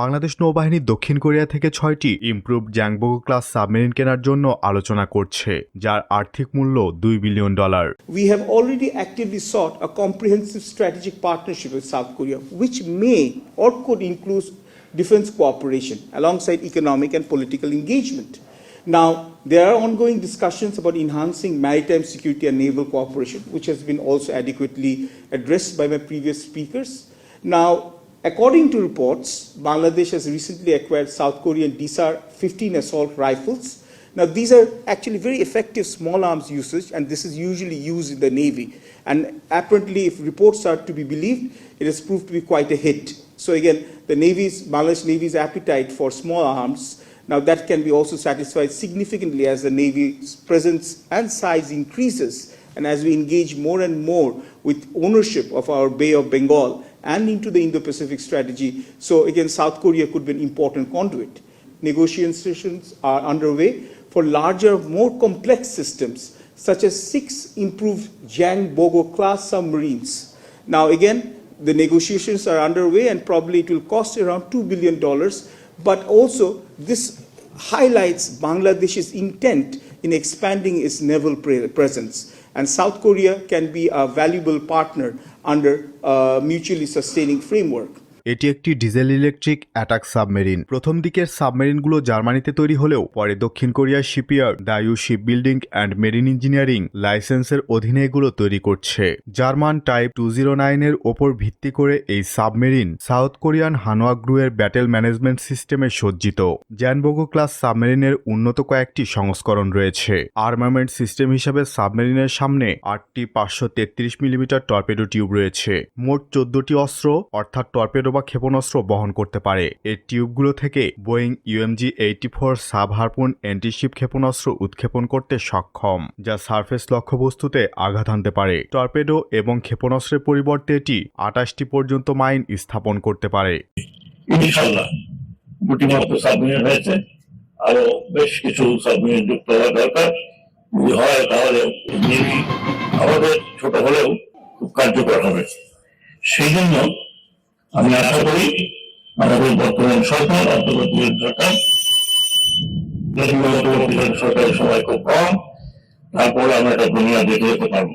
বাংলাদেশ নৌবাহিনী দক্ষিণ কোরিয়া থেকে ছয়টি ইম্প্রুভ জ্যাংবো ক্লাস সাবমেরিন কেনার জন্য আলোচনা করছে, যার আর্থিক মূল্য দুই billion dollar we have already actively sought a comprehensive strategic partnership with South Korea which may or could include defence cooperation alongside economic and political engagement now they are ongoing discussions about enhancing maritime security and naval cooperation which has been also adequately address by my previous speakers now according to reports, Bangladesh has recently acquired South Korean DSAR 15 assault rifles. Now, these are actually very effective small arms usage, and this is usually used in the Navy. And apparently, if reports are to be believed, it has proved to be quite a hit. So again, the Navy's, Bangladesh Navy's appetite for small arms, now that can be also satisfied significantly as the Navy's presence and size increases, and as we engage more and more with ownership of our Bay of Bengal and into the Indo-Pacific strategy. So again, South Korea could be an important conduit. Negotiations are underway for larger, more complex systems, such as six improved Jang Bogo class submarines. Now, again, the negotiations are underway and probably it will cost around $2 billion. But also, this highlights Bangladesh's intent in expanding its naval presence. And South Korea can be a valuable partner under a mutually sustaining framework. এটি একটি diesel electric attack submarine. প্রথম দিকের সাবমেরিনগুলো জার্মানিতে তৈরি হলেও পরে দক্ষিণ কোরিয়ার shipyard, Daewoo ship building and marine engineering লাইসেন্সের অধীনে এগুলো তৈরি করছে। জার্মান টাইপ টু জিরো নাইনের ওপর ভিত্তি করে এই সাবমেরিন সাউথ কোরিয়ান হানোয়া গ্রুয়ের ব্যাটেল ম্যানেজমেন্ট সিস্টেমে সজ্জিত। জ্যানবোগো ক্লাস সাবমেরিনের উন্নত কয়েকটি সংস্করণ রয়েছে। আর্মামেন্ট সিস্টেম হিসাবে সাবমেরিনের সামনে আটটি পাঁচশো তেত্রিশ মিলিমিটার টর্পেডো টিউব রয়েছে। মোট চোদ্দটি অস্ত্র, অর্থাৎ টর্পেডো বা ক্ষেপণাস্ত্র বহন করতে পারে। এই টিউবগুলো থেকে Boeing ইউএমজি eighty four sub Harpoon antiship ক্ষেপণাস্ত্র উৎক্ষেপণ করতে সক্ষম, যা সারফেস লক্ষ্যবস্তুতে আঘাত আনতে পারে। টর্পেডো এবং ক্ষেপণাস্ত্রের পরিবর্তে এটি আটাশটি পর্যন্ত মাইন স্থাপন করতে পারে। আমাদের ছোট হলেও খুব কার্যকর হবে। সেই জন্য আমি আশা করি আমাদের বর্তমান সরকার অন্তর্বর্তী সরকার যদি অন্তর্বর্তী সরকারের সময় খুব কম, তারপরে আমরা একটা দুনিয়া দেখে যেতে পারব।